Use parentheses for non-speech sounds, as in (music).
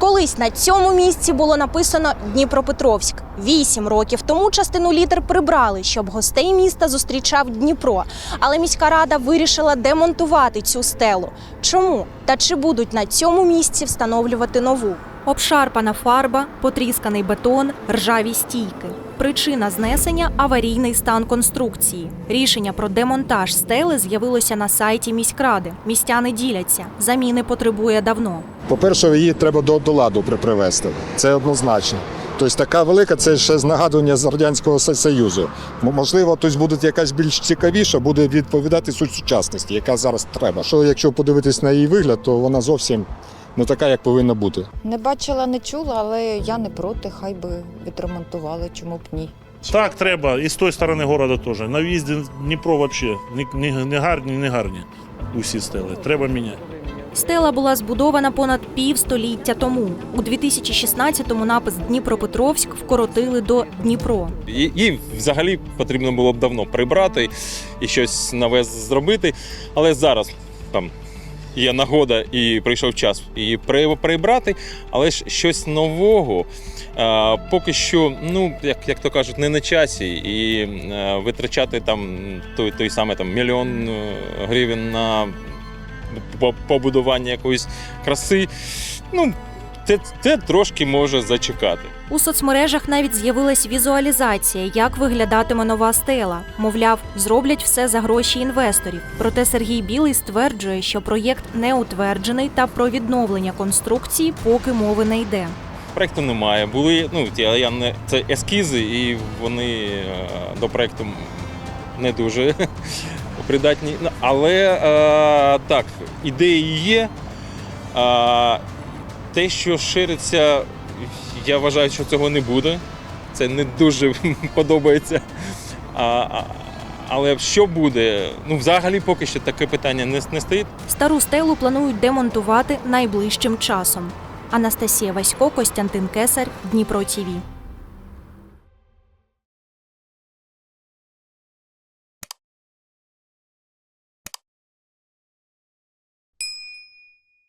Колись на цьому місці було написано Дніпропетровськ. Вісім років тому частину літер прибрали, щоб гостей міста зустрічав Дніпро. Але міська рада вирішила демонтувати цю стелу. Чому та чи будуть на цьому місці встановлювати нову? Обшарпана фарба, потрісканий бетон, ржаві стійки. Причина знесення аварійний стан конструкції. Рішення про демонтаж стели з'явилося на сайті міськради. Містяни діляться. Заміни потребує давно. По-перше, її треба до, до ладу при- привести. Це однозначно. Тобто така велика, це ще з нагадування з Радянського Союзу. Можливо, тобто буде якась більш цікавіша, буде відповідати суть сучасності, яка зараз треба. Що якщо подивитись на її вигляд, то вона зовсім не така, як повинна бути. Не бачила, не чула, але я не проти, хай би відремонтували, чому б ні. Так, треба. І з тої сторони города теж. На в'їзді Дніпро взагалі не, не, не гарні, не гарні усі стели. Треба міняти. Стела була збудована понад півстоліття тому. У 2016-му напис Дніпропетровськ вкоротили до Дніпро. Її взагалі потрібно було б давно прибрати і щось нове зробити. Але зараз там є нагода і прийшов час її прибрати, але ж щось нового. А, поки що, ну як, як то кажуть, не на часі, і е, витрачати там той, той самий там мільйон е, гривень на побудування якоїсь краси. Ну, це, це трошки може зачекати. У соцмережах навіть з'явилась візуалізація, як виглядатиме нова стела. Мовляв, зроблять все за гроші інвесторів. Проте Сергій Білий стверджує, що проєкт не утверджений та про відновлення конструкції поки мови не йде. Проекту немає. Були, ну, ті, я не, це ескізи, і вони е, до проекту не дуже (laughs) придатні. Ну, Але е, так, ідеї є. Те, що шириться, я вважаю, що цього не буде. Це не дуже (laughs) подобається. А, але що буде? Ну, взагалі поки що таке питання не, не стоїть. Стару стелу планують демонтувати найближчим часом. Анастасія Васько, Костянтин Кесар, Дніпро ТІВІ.